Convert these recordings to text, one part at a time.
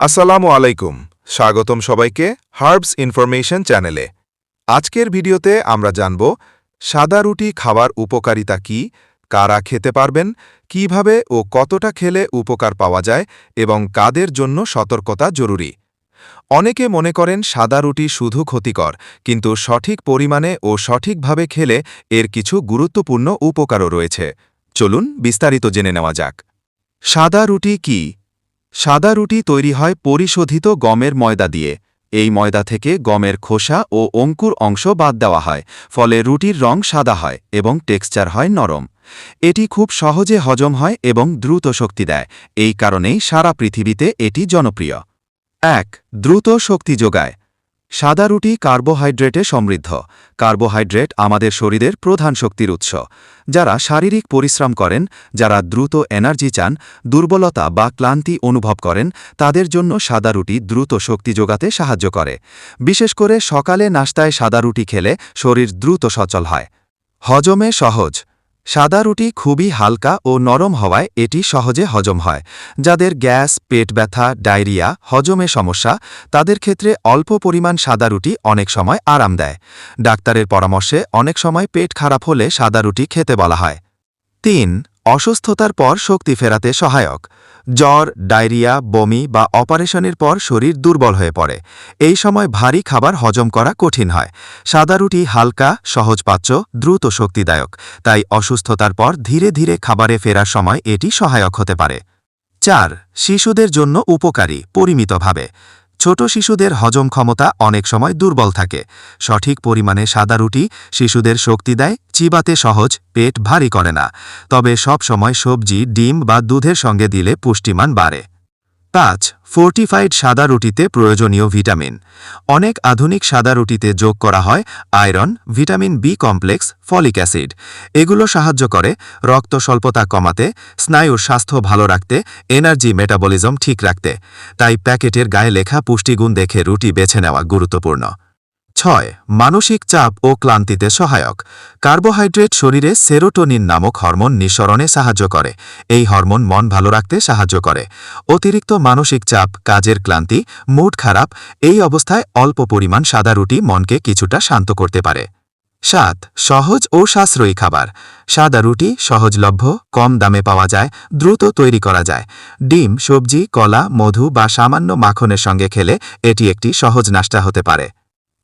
আসসালামু আলাইকুম। স্বাগতম সবাইকে হার্বস ইনফরমেশন চ্যানেলে। আজকের ভিডিওতে আমরা জানব, সাদা রুটি খাওয়ার উপকারিতা কি, কারা খেতে পারবেন, কীভাবে ও কতটা খেলে উপকার পাওয়া যায় এবং কাদের জন্য সতর্কতা জরুরি। অনেকে মনে করেন সাদা রুটি শুধু ক্ষতিকর, কিন্তু সঠিক পরিমাণে ও সঠিকভাবে খেলে এর কিছু গুরুত্বপূর্ণ উপকারও রয়েছে। চলুন বিস্তারিত জেনে নেওয়া যাক। সাদা রুটি কি? সাদা রুটি তৈরি হয় পরিশোধিত গমের ময়দা দিয়ে। এই ময়দা থেকে গমের খোসা ও অঙ্কুর অংশ বাদ দেওয়া হয়, ফলে রুটির রং সাদা হয় এবং টেক্সচার হয় নরম। এটি খুব সহজে হজম হয় এবং দ্রুত শক্তি দেয়, এই কারণেই সারা পৃথিবীতে এটি জনপ্রিয়। এক, দ্রুত শক্তি যোগায়। সাদা রুটি কার্বোহাইড্রেটে সমৃদ্ধ। কার্বোহাইড্রেট আমাদের শরীরের প্রধান শক্তির উৎস, যারা শারীরিক পরিশ্রম করেন, যারা দ্রুত এনার্জি চান, দুর্বলতা বা ক্লান্তি অনুভব করেন, তাদের জন্য সাদা রুটি দ্রুত শক্তি যোগাতে সাহায্য করে। বিশেষ করে সকালে নাস্তায় সাদা রুটি খেলে শরীর দ্রুত সচল হয়। হজমে সহজ। সাদা রুটি খুবই হালকা ও নরম হওয়ায় এটি সহজে হজম হয়। যাদের গ্যাস, পেট ব্যথা, ডায়রিয়া, হজমে সমস্যা, তাদের ক্ষেত্রে অল্প পরিমাণ সাদা রুটি অনেক সময় আরাম দেয়। ডাক্তারের পরামর্শে অনেক সময় পেট খারাপ হলে সাদা রুটি খেতে বলা হয়। তিন অসুস্থতার পর শক্তি ফেরাতে সহায়ক। জ্বর, ডায়রিয়া, বমি বা অপারেশনের পর শরীর দুর্বল হয়ে পড়ে। এই সময় ভারী খাবার হজম করা কঠিন হয়। সাদা রুটি হালকা সহজপাচ্য দ্রুত শক্তিদায়ক। তাই অসুস্থতার পর ধীরে ধীরে খাবারে ফেরার সময় এটি সহায়ক হতে পারে। চার, শিশুদের জন্য উপকারী, পরিমিতভাবে। ছোট শিশুদের হজম ক্ষমতা অনেক সময় দুর্বল থাকে। সঠিক পরিমাণে সাদা রুটি শিশুদের শক্তি দেয়, চিবাতে সহজ, পেট ভারী করে না। তবে সব সময় সবজি, ডিম বা দুধের সঙ্গে দিলে পুষ্টিমান বাড়ে। পাঁচ ফোর্টিফাইড সাদা রুটিতে প্রয়োজনীয় ভিটামিন। অনেক আধুনিক সাদা রুটিতে যোগ করা হয় iron, vitamin B complex, folic acid. এগুলো সাহায্য করে রক্ত স্বল্পতা কমাতে, স্নায়ুর স্বাস্থ্য ভালো রাখতে, এনার্জি মেটাবলিজম ঠিক রাখতে। তাই প্যাকেটের গায়ে লেখা পুষ্টিগুণ দেখে রুটি বেছে নেওয়া গুরুত্বপূর্ণ। ছয়, মানসিক চাপ ও ক্লান্তিতে সহায়ক। কার্বোহাইড্রেট শরীরে সেরোটোনিন নামক হরমোন নিঃসরণে সাহায্য করে। এই হরমোন মন ভালো রাখতে সাহায্য করে। অতিরিক্ত মানসিক চাপ, কাজের ক্লান্তি, মুড খারাপ, এই অবস্থায় অল্প পরিমাণ সাদা রুটি মনকে কিছুটা শান্ত করতে পারে। সাত, সহজ ও সাশ্রয়ী খাবার। সাদা রুটি সহজলভ্য, কম দামে পাওয়া যায়, দ্রুত তৈরি করা যায়। ডিম, সবজি, কলা, মধু বা সামান্য মাখনের সঙ্গে খেলে এটি একটি সহজ নাস্তা হতে পারে।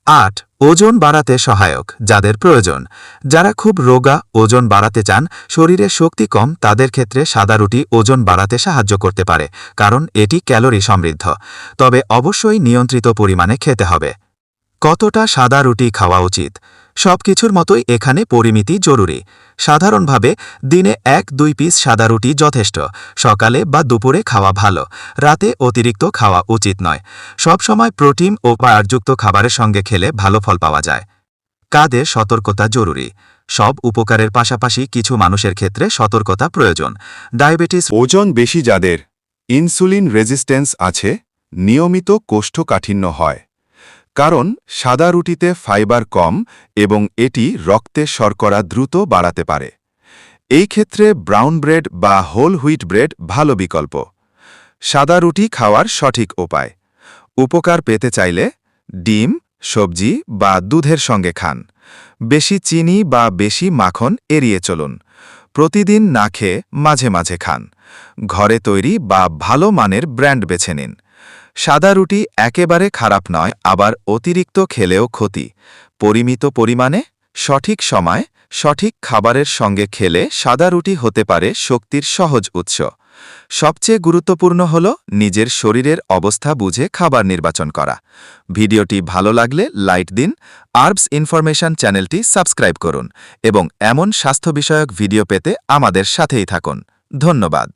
আট, ওজন বাড়াতে সহায়ক, যাদের প্রয়োজন। যারা খুব রোগা, ওজন বাড়াতে চান, শরীরে শক্তি কম, তাদের ক্ষেত্রে সাদা রুটি ওজন বাড়াতে সাহায্য করতে পারে, কারণ এটি ক্যালোরি সমৃদ্ধ। তবে অবশ্যই নিয়ন্ত্রিত পরিমাণে খেতে হবে। কতটা সাদা রুটি খাওয়া উচিত? সব কিছুর মতোই এখানে পরিমিতি জরুরি। সাধারণভাবে দিনে এক, দুই পিস সাদা রুটি যথেষ্ট। সকালে বা দুপুরে খাওয়া ভালো। রাতে অতিরিক্ত খাওয়া উচিত নয়। সবসময় প্রোটিন ও পায়ারযুক্ত খাবারের সঙ্গে খেলে ভালো ফল পাওয়া যায়। কাদের সতর্কতা জরুরি? সব উপকারের পাশাপাশি কিছু মানুষের ক্ষেত্রে সতর্কতা প্রয়োজন। ডায়াবেটিস ওজন বেশি যাদের ইনসুলিন রেজিস্ট্যান্স আছে, নিয়মিত কোষ্ঠকাঠিন্য হয়। কারণ সাদা রুটিতে ফাইবার কম এবং এটি রক্তে শর্করা দ্রুত বাড়াতে পারে। এই ক্ষেত্রে ব্রাউন ব্রেড বা হোল হুইট ব্রেড ভালো বিকল্প। সাদা রুটি খাওয়ার সঠিক উপায়। উপকার পেতে চাইলে ডিম, সবজি বা দুধের সঙ্গে খান। বেশি চিনি বা বেশি মাখন এড়িয়ে চলুন। প্রতিদিন না খেয়ে মাঝে মাঝে খান। ঘরে তৈরি বা ভালো মানের ব্র্যান্ড বেছে নিন। সাদা রুটি একেবারে খারাপ নয়, আবার অতিরিক্ত খেলেও ক্ষতি। পরিমিত পরিমাণে, সঠিক সময়, সঠিক খাবারের সঙ্গে খেলে সাদা রুটি হতে পারে শক্তির সহজ উৎস। সবচেয়ে গুরুত্বপূর্ণ হল নিজের শরীরের অবস্থা বুঝে খাবার নির্বাচন করা। ভিডিওটি ভালো লাগলে লাইট দিন, আর্বস ইনফরমেশন চ্যানেলটি সাবস্ক্রাইব করুন এবং এমন স্বাস্থ্য বিষয়ক ভিডিও পেতে আমাদের সাথেই থাকুন। ধন্যবাদ।